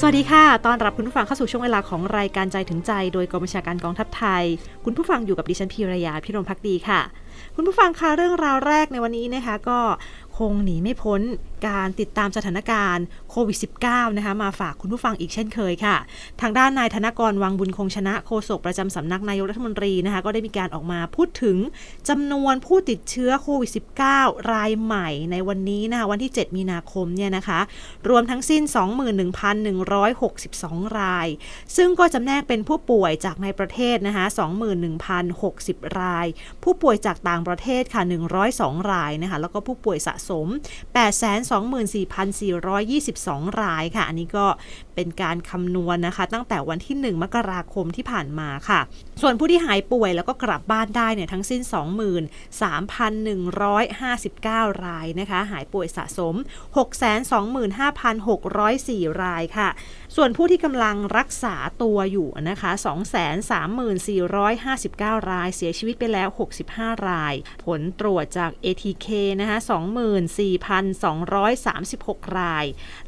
สวัสดีค่ะ ตอนรับคุณผู้ฟังเข้าสู่ช่วงเวลาของรายการใจถึงใจ โดยกองบัญชาการกองทัพไทย คุณผู้ฟังอยู่กับดิฉันพีรยาพิรมพักดีค่ะ คุณผู้ฟังคะเรื่องราวแรกในวันนี้นะคะ ก็คงหนีไม่พ้น การติดตามสถานการณ์โควิด -19 นะคะมาฝากคุณผู้ฟังอีกเช่นเคยค่ะ ทางด้านนายธนกรวังบุญคงชนะโฆษกประจำสำนักนายกรัฐมนตรีนะคะก็ได้มีการออกมาพูดถึงจำนวนผู้ติดเชื้อโควิด -19 รายใหม่ในวันนี้นะคะวันที่ 7 มีนาคมเนี่ยนะคะรวมทั้งสิ้น 21,162 ราย ซึ่งก็จำแนกเป็นผู้ป่วยจากในประเทศนะคะ21,060 ราย ผู้ป่วยจากต่างประเทศค่ะ 102 รายนะคะแล้วก็ผู้ป่วยสะสม24,422 รายค่ะ อันนี้ก็เป็นการคำนวณนะคะ ตั้งแต่วันที่ 1 มกราคมที่ผ่านมาค่ะ ส่วนผู้ที่หายป่วยแล้วก็กลับบ้านได้เนี่ยทั้งสิ้น 23,159 รายนะคะ หายป่วยสะสม 625,604 รายค่ะ ส่วนผู้ที่กำลังรักษาตัวอยู่นะคะ 234,459 ราย เสียชีวิตไปแล้ว 65 ราย ผลตรวจจาก ATK นะคะ24,236 ราย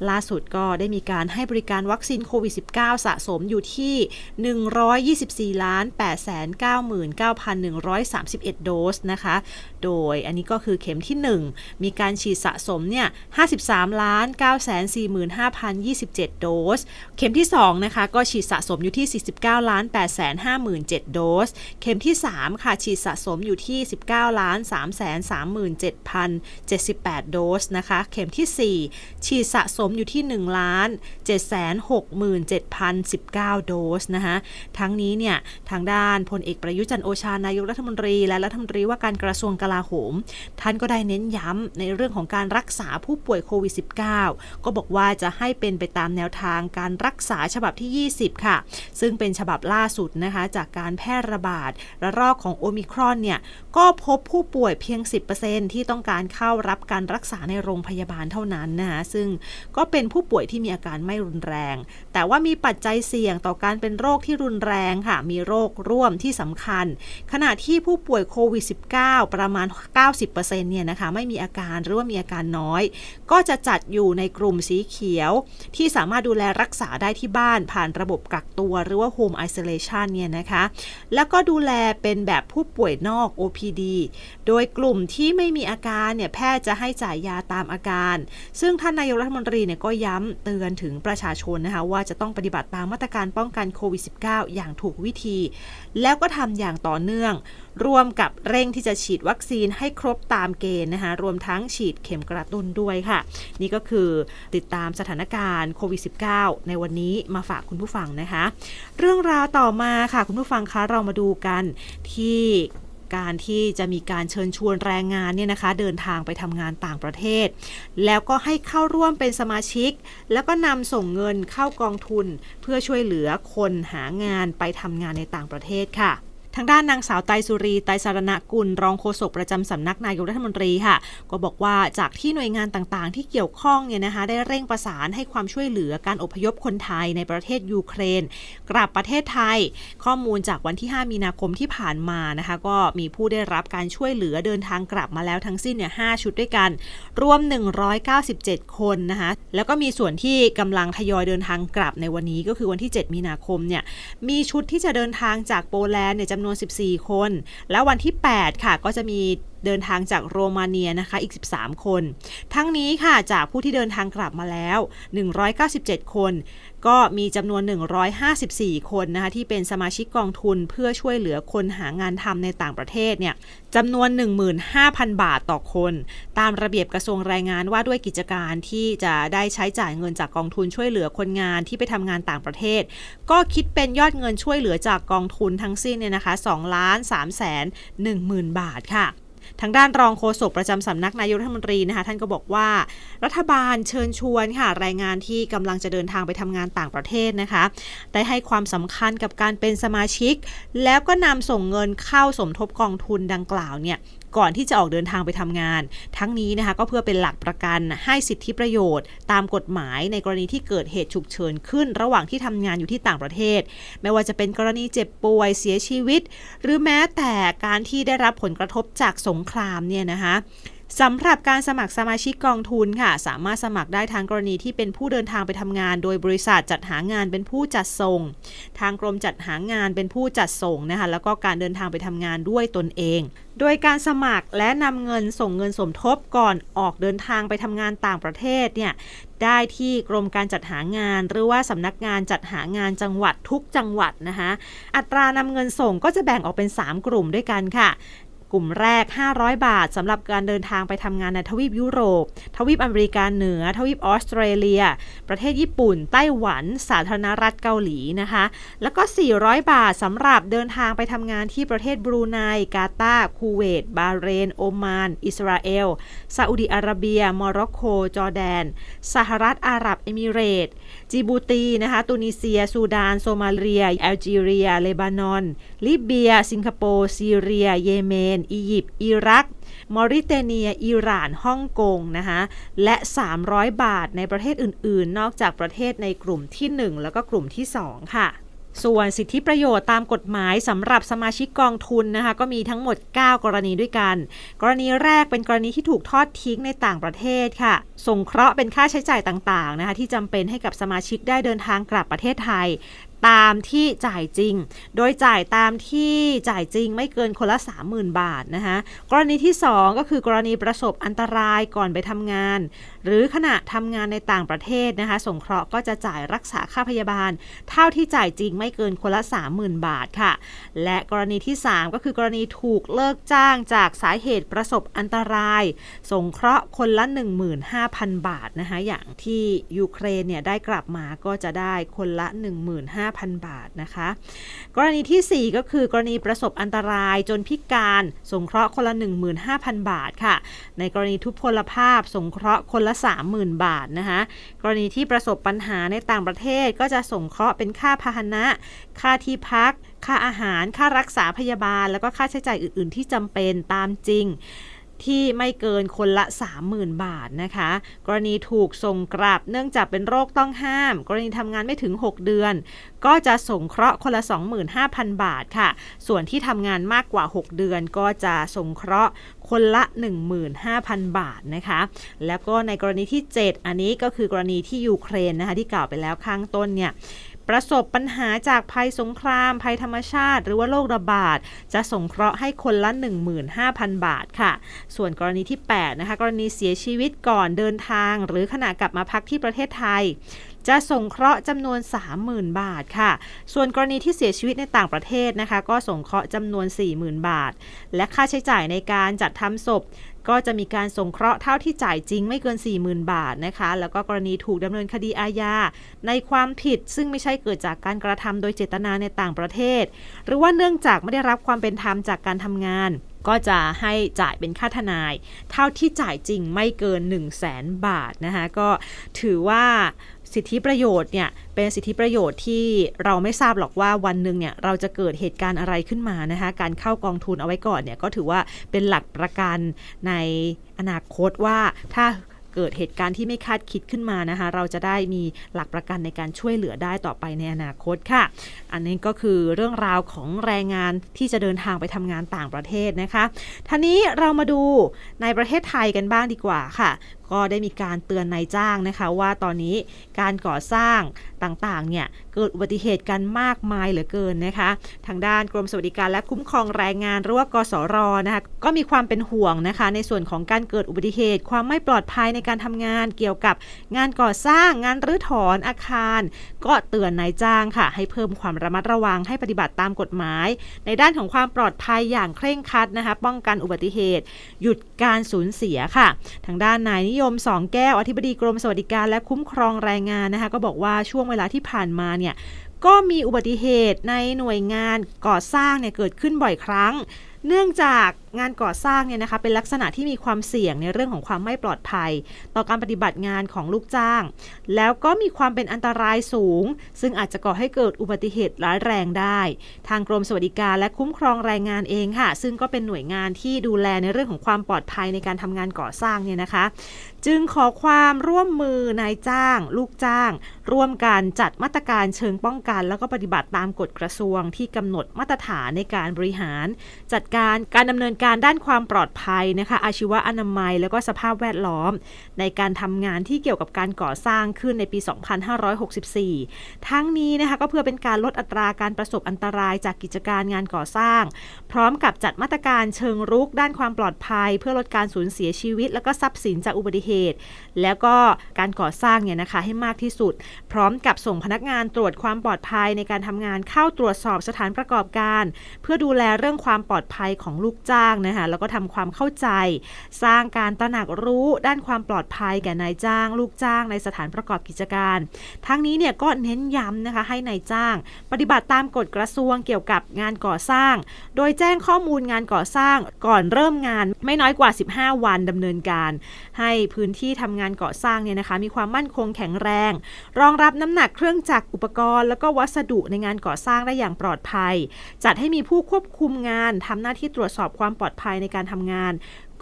ล่าสุดก็ได้มีการให้บริการวัคซีนโควิด -19 สะสมอยู่ที่ 124ล้าน899,131 โดสนะคะ โดยอันนี้ก็คือเข็มที่ 1 มีการฉีดสะสมเนี่ย 53ล้าน945,027 โดส เข็มที่ 2 นะคะ ก็ฉีดสะสมอยู่ที่ 49ล้าน857,000โดส เข็มที่ 3 ค่ะ ฉีดสะสมอยู่ที่ 19ล้าน337,078 โดสนะคะเข็มที่ 4 ฉีดสะสมอยู่ที่ 1 ล้าน 767,019 โดสนะคะทั้งนี้เนี่ย ทางด้านพลเอกประยุจันโอชานายกรัฐมนตรี และรัฐมนตรีว่าการกระทรวงกลาโหม ท่านก็ได้เน้นย้ำในเรื่องของการรักษาผู้ป่วยโควิด -19 ก็บอกว่าจะให้เป็นไปตามแนวทางการรักษาฉบับที่ 20 ค่ะ ซึ่งเป็นฉบับล่าสุดนะคะ จากการแพร่ระบาดระลอกของโอมิครอนเนี่ย ก็พบผู้ป่วยเพียง 10%ที่ต้องการเข้ารับการรักษาในโรงพยาบาลเท่านั้นนะคะซึ่งก็เป็นผู้ป่วยที่มีอาการไม่รุนแรง แต่ว่ามีปัจจัยเสี่ยงต่อการเป็นโรคที่รุนแรงค่ะ มีโรคร่วมที่สำคัญ ขณะที่ผู้ป่วยโควิด -19 ประมาณ 90%เนี่ยนะคะไม่มีอาการหรือว่ามีอาการน้อย ก็จะจัดอยู่ในกลุ่มสีเขียว ที่สามารถดูแลรักษาได้ที่บ้านผ่านระบบกักตัวหรือว่า Home Isolation เนี่ยนะคะ แล้วก็ดูแลเป็นแบบผู้ป่วยนอก OPD โดยกลุ่มที่ไม่มีอาการเนี่ยแพทย์จะให้จ่ายยาตามอาการซึ่งท่านนายกรัฐมนตรีเนี่ยก็ย้ำเตือนถึงประชาชนนะคะว่าจะต้องปฏิบัติตามมาตรการป้องกันโควิด -19 อย่างถูกวิธี แล้วก็ทำอย่างต่อเนื่องรวมกับเร่งที่จะฉีดวัคซีนให้ครบตามเกณฑ์นะคะรวมทั้งฉีดเข็มกระตุ้นด้วยค่ะ นี่ก็คือติดตามสถานการณ์โควิด -19 ในวันนี้มาฝากคุณผู้ฟังนะคะ เรื่องราวต่อมาค่ะคุณผู้ฟังคะเรามาดูกันที่ การที่จะมีการเชิญชวนแรงงานเนี่ยนะคะเดินทางไปทำงานต่างประเทศ แล้วก็ให้เข้าร่วมเป็นสมาชิก แล้วก็นำส่งเงินเข้ากองทุน เพื่อช่วยเหลือคนหางานไปทำงานในต่างประเทศค่ะ ทางด้านนางสาวไตรสุรี ไตรสารณกุล รองโฆษกประจำสำนักนายกรัฐมนตรีค่ะ ก็บอกว่าจากที่หน่วยงานต่างๆ ที่เกี่ยวข้องเนี่ยนะคะ ได้เร่งประสานให้ความช่วยเหลือการอพยพคนไทยในประเทศยูเครน กลับประเทศไทย ข้อมูลจากวันที่ 5 มีนาคมที่ผ่านมานะคะ ก็มีผู้ได้รับการช่วยเหลือเดินทางกลับมาแล้วทั้งสิ้นเนี่ย5ชุดด้วยกัน รวม 197 คนนะคะ แล้วก็มีส่วนที่กำลังทยอยเดินทางกลับในวันนี้ก็คือวันที่ 7 มีนาคมเนี่ย มีชุดที่จะเดินทางจากโปแลนด์เนี่ยจำำนวน 14 คน แล้ววันที่ 8 ค่ะ ก็จะมีเดินทางจากโรมาเนียนะคะอีก 13 คน ทั้งนี้ค่ะจากผู้ที่เดินทางกลับมาแล้ว 197 คน ก็มีจำนวน 154 คนนะคะที่เป็นสมาชิกกองทุนเพื่อช่วยเหลือคนหางานทำในต่างประเทศเนี่ยจำนวน 15,000 บาทต่อคน ตามระเบียบกระทรวงแรงงานว่าด้วยกิจการที่จะได้ใช้จ่ายเงินจากกองทุนช่วยเหลือคนงานที่ไปทำงานต่างประเทศ ก็คิดเป็นยอดเงินช่วยเหลือจากกองทุนทั้งสิ้นเนี่ยนะคะ2ล้าน3แสน1หมื่นบาทค่ะ ทางด้านรองโฆษกประจำสำนักนายกรัฐมนตรีนะคะท่านก็บอกว่า รัฐบาลเชิญชวนค่ะแรงงานที่กำลังจะเดินทางไปทำงานต่างประเทศนะคะ ได้ให้ความสำคัญกับการเป็นสมาชิก แล้วก็นำส่งเงินเข้าสมทบกองทุนดังกล่าวเนี่ย ก่อนที่จะออกเดินทางไปทำงาน ทั้งนี้นะคะก็เพื่อเป็นหลักประกันให้สิทธิประโยชน์ ตามกฎหมายในกรณีที่เกิดเหตุฉุกเฉินขึ้น ระหว่างที่ทำงานอยู่ที่ต่างประเทศ ไม่ว่าจะเป็นกรณีเจ็บป่วยเสียชีวิต หรือแม้แต่การที่ได้รับผลกระทบจากสงครามเนี่ยนะคะ สำหรับการสมัครสมาชิกกองทุนค่ะ สามารถสมัครได้ทางกรณีที่เป็นผู้เดินทางไปทำงาน โดยบริษัทจัดหางานเป็นผู้จัดส่ง ทางกรมจัดหางานเป็นผู้จัดส่งนะคะแล้วก็การเดินทางไปทำงานด้วยตนเอง โดยการสมัครและนำเงินส่งเงินสมทบก่อนออกเดินทางไปทำงานต่างประเทศเนี่ยได้ที่กรมการจัดหางาน หรือว่าสำนักงานจัดหางานจังหวัดทุกจังหวัดนะคะอัตรานำเงินส่งก็จะแบ่งออกเป็น 3 กลุ่มด้วยกันค่ะ กลุ่มแรก 500 บาทสำหรับการเดินทางไปทำงานในทวีปยุโรป ทวีปอเมริกาเหนือ ทวีปออสเตรเลีย ประเทศญี่ปุ่น ไต้หวัน สาธารณรัฐเกาหลีนะคะ แล้วก็ 400 บาทสำหรับเดินทางไปทำงานที่ประเทศบรูไน กาตาร์คูเวต บาเรน โอมาน อิสราเอล ซาอุดิอาระเบีย โมร็อกโก จอร์แดน สหรัฐอาหรับเอมิเรตส์ จิบูตีนะคะตุนิเซีย ซูดาน โซมาเลีย แอลจีเรีย เลบานอน ลิเบีย สิงคโปร์ ซีเรีย เยเมน อียิปต์ อิรัก มอริเตเนีย อิหร่าน ฮ่องกงนะคะและ 300 บาทในประเทศอื่น ๆ นอกจากประเทศในกลุ่มที่ 1 แล้วก็กลุ่มที่ 2 ค่ะ ส่วนสิทธิประโยชน์ตามกฎหมายสำหรับสมาชิกกองทุนนะคะก็มีทั้งหมด 9 กรณีด้วยกัน กรณีแรกเป็นกรณีที่ถูกทอดทิ้งในต่างประเทศค่ะ ส่งเคราะห์เป็นค่าใช้จ่ายต่างๆนะคะที่จำเป็นให้กับสมาชิกได้เดินทางกลับประเทศไทย ตามที่จ่ายจริง โดยจ่ายตามที่จ่ายจริงไม่เกินคนละ 30,000 บาทนะคะกรณีที่ 2 ก็คือกรณีประสบอันตรายก่อนไปทำงานหรือขณะทำงานในต่างประเทศนะคะ สงเคราะห์ก็จะจ่ายรักษาค่าพยาบาล เท่าที่จ่ายจริงไม่เกินคนละ 30,000 บาทค่ะ และกรณีที่ 3 ก็คือกรณีถูกเลิกจ้างจากสาเหตุประสบอันตราย สงเคราะห์คนละ 15,000 บาทนะคะอย่างที่ยูเครนเนี่ยได้กลับมาก็จะได้คนละ 15,000 บาทนะคะ กรณีทีสี่4 ก็คือกรณีประสบอันตรายจนพิการ สงเคราะห์คนละ 15,000 บาทค่ะ ในกรณีทุพพลภาพ สงเคราะห์คนละละ 30,000 บาทนะคะกรณีที่ประสบปัญหาในต่างประเทศก็จะส่งเคราะห์เป็นค่าพาหนะ ค่าที่พัก ค่าอาหาร ค่ารักษาพยาบาล แล้วก็ค่าใช้จ่ายอื่น ๆ ที่จำเป็นตามจริง ที่ไม่เกินคนละ 30,000 บาทนะคะ กรณีถูกส่งกลับเนื่องจากเป็นโรคต้องห้าม กรณีทำงานไม่ถึง 6 เดือน ก็จะสงเคราะห์คนละ 25,000 บาทค่ะ ส่วนที่ทำงานมากกว่า 6 เดือนก็จะสงเคราะห์คนละ 15,000 บาทนะคะ แล้วก็ในกรณีที่ 7 อันนี้ก็คือกรณีที่ยูเครนนะคะที่กล่าวไปแล้วข้างต้นเนี่ย ประสบปัญหาจากภัยสงคราม ภัยธรรมชาติ หรือว่าโรคระบาด จะสงเคราะห์ให้คนละ 15,000 บาทค่ะ ส่วนกรณีที่ 8 นะคะ กรณีเสียชีวิตก่อนเดินทาง หรือขณะกลับมาพักที่ประเทศไทย จะสงเคราะห์จำนวน 30,000 บาทค่ะ ส่วนกรณีที่เสียชีวิตในต่างประเทศนะคะ ก็สงเคราะห์จำนวน 40,000 บาท และค่าใช้จ่ายในการจัดทำศพก็จะมีการสงเคราะห์เท่าที่จ่ายจริงไม่เกิน 40,000 บาทนะคะ แล้วก็กรณีถูกดำเนินคดีอาญาในความผิดซึ่งไม่ใช่เกิดจากการกระทำโดยเจตนาในต่างประเทศ หรือว่าเนื่องจากไม่ได้รับความเป็นธรรมจากการทำงาน ก็จะให้จ่ายเป็นค่าทนาย เท่าที่จ่ายจริงไม่เกิน 1 0 0 0 0แสนบาทนะคะก็ถือว่า สิทธิประโยชน์เนี่ยเป็นสิทธิประโยชน์ที่เราไม่ทราบหรอกว่าวันหนึ่งเนี่ยเราจะเกิดเหตุการณ์อะไรขึ้นมานะคะการเข้ากองทุนเอาไว้ก่อนเนี่ยก็ถือว่าเป็นหลักประกันในอนาคตว่าถ้าเกิดเหตุการณ์ที่ไม่คาดคิดขึ้นมานะคะ เราจะได้มีหลักประกันในการช่วยเหลือได้ต่อไปในอนาคตค่ะ อันนี้ก็คือเรื่องราวของแรงงานที่จะเดินทางไปทำงานต่างประเทศนะคะท่านี้เรามาดูในประเทศไทยกันบ้างดีกว่าค่ะ ก็ได้มีการเตือนนายจ้างนะคะ ว่าตอนนี้การก่อสร้างต่างๆเนี่ยเกิดอุบัติเหตุกันมากมายเหลือเกินนะคะ ทางด้านกรมสวัสดิการและคุ้มครองแรงงานหรือว่ากสรนะคะก็มีความเป็นห่วงนะคะ ในส่วนของการเกิดอุบัติเหตุ ความไม่ปลอดภัยในการทำงานเกี่ยวกับงานก่อสร้างงานรื้อถอนอาคาร ก็เตือนนายจ้างค่ะ ให้เพิ่มความระมัดระวังให้ปฏิบัติตามกฎหมาย ในด้านของความปลอดภัยอย่างเคร่งครัดนะคะ ป้องกันอุบัติเหตุ หยุดการสูญเสียค่ะ ทางด้านนายนิยมสองแก้ว อธิบดีกรมสวัสดิการและคุ้มครองแรงงานนะคะ ก็บอกว่าช่วงเวลาที่ผ่านมาเนี่ยก็มีอุบัติเหตุในหน่วยงานก่อสร้างเนี่ยเกิดขึ้นบ่อยครั้ง เนื่องจากงานก่อสร้างเนี่ยนะคะเป็นลักษณะที่มีความเสี่ยงในเรื่องของความไม่ปลอดภัย ต่อการปฏิบัติงานของลูกจ้าง แล้วก็มีความเป็นอันตรายสูง ซึ่งอาจจะก่อให้เกิดอุบัติเหตุร้ายแรงได้ ทางกรมสวัสดิการและคุ้มครองแรงงานเองค่ะ ซึ่งก็เป็นหน่วยงานที่ดูแลในเรื่องของความปลอดภัยในการทำงานก่อสร้างเนี่ยนะคะ จึงขอความร่วมมือนายจ้าง ลูกจ้าง ร่วมกันจัดมาตรการเชิงป้องกัน แล้วก็ปฏิบัติตามกฎกระทรวงที่กำหนดมาตรฐานในการบริหาร จัดการการดำเนินการด้านความปลอดภัยนะคะ อาชีวะอนามัย แล้วก็สภาพแวดล้อม ในการทำงานที่เกี่ยวกับการก่อสร้างขึ้นในปี 2564 ทั้งนี้นะคะก็เพื่อเป็นการลดอัตราการประสบอันตรายจากกิจการงานก่อสร้าง พร้อมกับจัดมาตรการเชิงรุกด้านความปลอดภัย เพื่อลดการสูญเสียชีวิต แล้วก็ทรัพย์สินจากอุบัติเหตุ แล้วก็การก่อสร้างเนี่ยนะคะให้มากที่สุด พร้อมกับส่งพนักงานตรวจความปลอดภัยในการทำงานเข้าตรวจสอบสถานประกอบการ เพื่อดูแลเรื่องความปลอดภัยของลูกจ้างนะคะแล้วก็ทำความเข้าใจ สร้างการตระหนักรู้ด้านความปลอดภัยแก่นายจ้าง ลูกจ้างในสถานประกอบกิจการ ทั้งนี้เนี่ยก็เน้นย้ำนะคะให้นายจ้าง ปฏิบัติตามกฎกระทรวงเกี่ยวกับงานก่อสร้าง โดยแจ้งข้อมูลงานก่อสร้างก่อนเริ่มงาน ไม่น้อยกว่า 15 วันดำเนินการ ให้พื้นที่ทำงานก่อสร้างเนี่ยนะคะมีความมั่นคงแข็งแรง รองรับน้ำหนักเครื่องจักรอุปกรณ์ แล้วก็วัสดุในงานก่อสร้างได้อย่างปลอดภัย จัดให้มีผู้ควบคุมงานทำหน้าที่ตรวจสอบความปลอดภัยในการทำงาน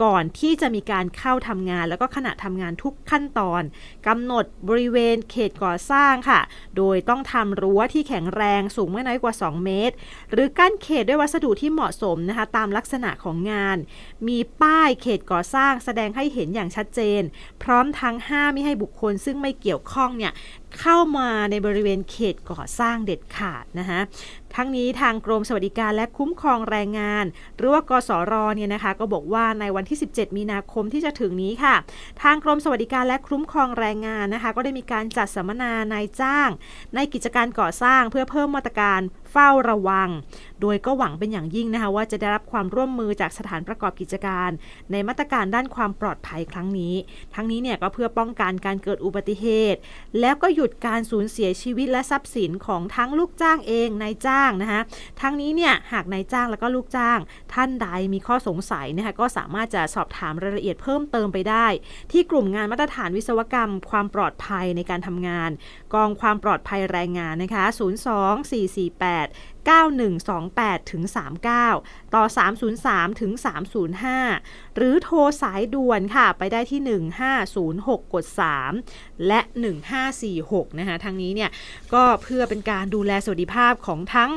ก่อนที่จะมีการเข้าทำงาน แล้วก็ขณะทำงานทุกขั้นตอนกำหนดบริเวณเขตก่อสร้างค่ะ โดยต้องทำรั้วที่แข็งแรงสูงไม่น้อยกว่า 2 เมตร หรือกั้นเขตด้วยวัสดุที่เหมาะสมนะคะตามลักษณะของงาน มีป้ายเขตก่อสร้างแสดงให้เห็นอย่างชัดเจน พร้อมทั้งห้ามไม่ให้บุคคลซึ่งไม่เกี่ยวข้องเนี่ยเข้ามาในบริเวณเขตก่อสร้างเด็ดขาดนะคะทั้งนี้ทางกรมสวัสดิการและคุ้มครองแรงงาน หรือว่ากสรเนี่ยนะคะ ก็บอกว่าในวันที่ 17 มีนาคมที่จะถึงนี้ค่ะ ทางกรมสวัสดิการและคุ้มครองแรงงานนะคะ ก็ได้มีการจัดสัมมนานายจ้าง ในกิจการก่อสร้างเพื่อเพิ่มมาตรการ เฝ้าระวัง โดยก็หวังเป็นอย่างยิ่งนะคะว่าจะได้รับความร่วมมือจากสถานประกอบกิจการ ในมาตรการด้านความปลอดภัยครั้งนี้ ทั้งนี้เนี่ยก็เพื่อป้องกันการเกิดอุบัติเหตุ แล้วก็หยุดการสูญเสียชีวิตและทรัพย์สินของทั้งลูกจ้างเองนายจ้างนะคะทั้งนี้เนี่ยหากนายจ้างแล้วก็ลูกจ้าง ท่านใดมีข้อสงสัยนะคะก็สามารถจะสอบถามรายละเอียดเพิ่มเติมไปได้ ที่กลุ่มงานมาตรฐานวิศวกรรม ความปลอดภัยในการทำงาน กองความปลอดภัยแรงงานนะคะ 02448 9128 ถึง 39 ต่อ 303 ถึง 305 หรือโทรสายด่วนค่ะ ไปได้ที่ 1506 กด 3 และ 1546 นะคะ ทางนี้เนี่ย ก็เพื่อเป็นการดูแลสวัสดิภาพของทั้ง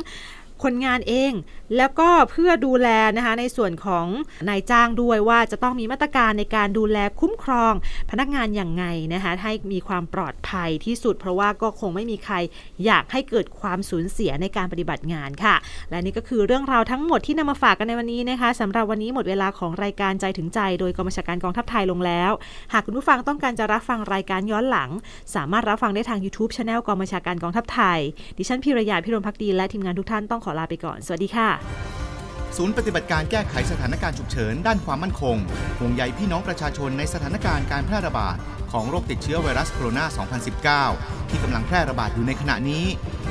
คนงานเอง แล้วก็เพื่อดูแลนะคะในส่วนของนายจ้างด้วยว่าจะต้องมีมาตรการในการดูแลคุ้มครอง พนักงานอย่างไงนะคะให้มีความปลอดภัยที่สุด เพราะว่าก็คงไม่มีใครอยากให้เกิดความสูญเสียในการปฏิบัติงานค่ะ และนี่ก็คือเรื่องราวทั้งหมดที่นำมาฝากกันในวันนี้นะคะสำหรับวันนี้หมดเวลาของรายการใจถึงใจ โดยกองบัญชาการกองทัพไทยลงแล้ว หากคุณผู้ฟังต้องการจะรับฟังรายการย้อนหลัง สามารถรับฟังได้ทาง YouTube Channel กองบัญชาการกองทัพไทย ดิฉันพิรยาพิรมพักดีและทีมงานทุกท่านต้องขอลาไปก่อน สวัสดีค่ะ ศูนย์ปฏิบัติการแก้ไขสถานการณ์ฉุกเฉิน ด้านความมั่นคงห่วงใยพี่น้องประชาชนในสถานการณ์การแพร่ระบาด ของโรคติดเชื้อไวรัสโคโรนา 2019 ที่กำลังแพร่ระบาดอยู่ในขณะนี้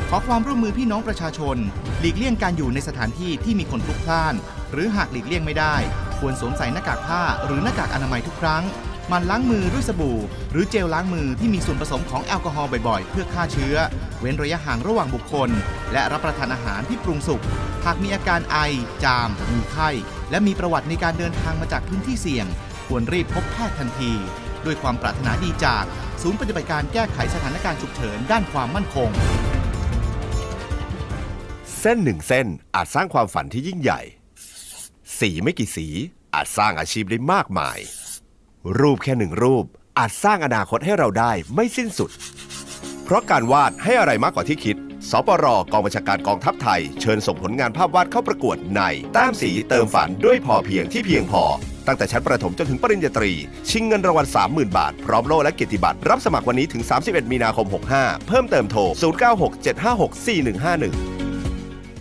ขอความร่วมมือพี่น้องประชาชน หลีกเลี่ยงการอยู่ในสถานที่ที่มีคนพลุกพล่าน หรือหากหลีกเลี่ยงไม่ได้ ควรสวมใส่หน้ากากผ้าหรือหน้ากากอนามัยทุกครั้ง มันล้างมือด้วยสบู่ หรือเจลล้างมือที่มีส่วนผสมของแอลกอฮอล์บ่อยๆ เพื่อฆ่าเชื้อ เว้นระยะห่างระหว่างบุคคล และรับประทานอาหารที่ปรุงสุก หากมีอาการไอ จาม มีไข้ และมีประวัติในการเดินทางมาจากพื้นที่เสี่ยง ควรรีบพบแพทย์ทันที ด้วยความปรารถนาดีจาก ศูนย์ปฏิบัติการแก้ไขสถานการณ์ฉุกเฉินด้านความมั่นคง เส้นหนึ่งเส้นอาจสร้างความฝันที่ยิ่งใหญ่ สีไม่กี่สีอาจสร้างอาชีพได้มากมาย รูปแค่หนึ่งรูป อาจสร้างอนาคตให้เราได้ไม่สิ้นสุด เพราะการวาดให้อะไรมากกว่าที่คิด สปรกองบัญชาการกองทัพไทย เชิญส่งผลงานภาพวาดเข้าประกวดในแต้มสีเติมฝันด้วยพอเพียงที่เพียงพอ ตั้งแต่ชั้นประถมจนถึงปริญญาตรี ชิงเงินรางวัล 30,000 บาท พร้อมโล่และเกียรติบัตรรับสมัครวันนี้ถึง 31 มีนาคม 65 เพิ่มเติมโทร 0967564151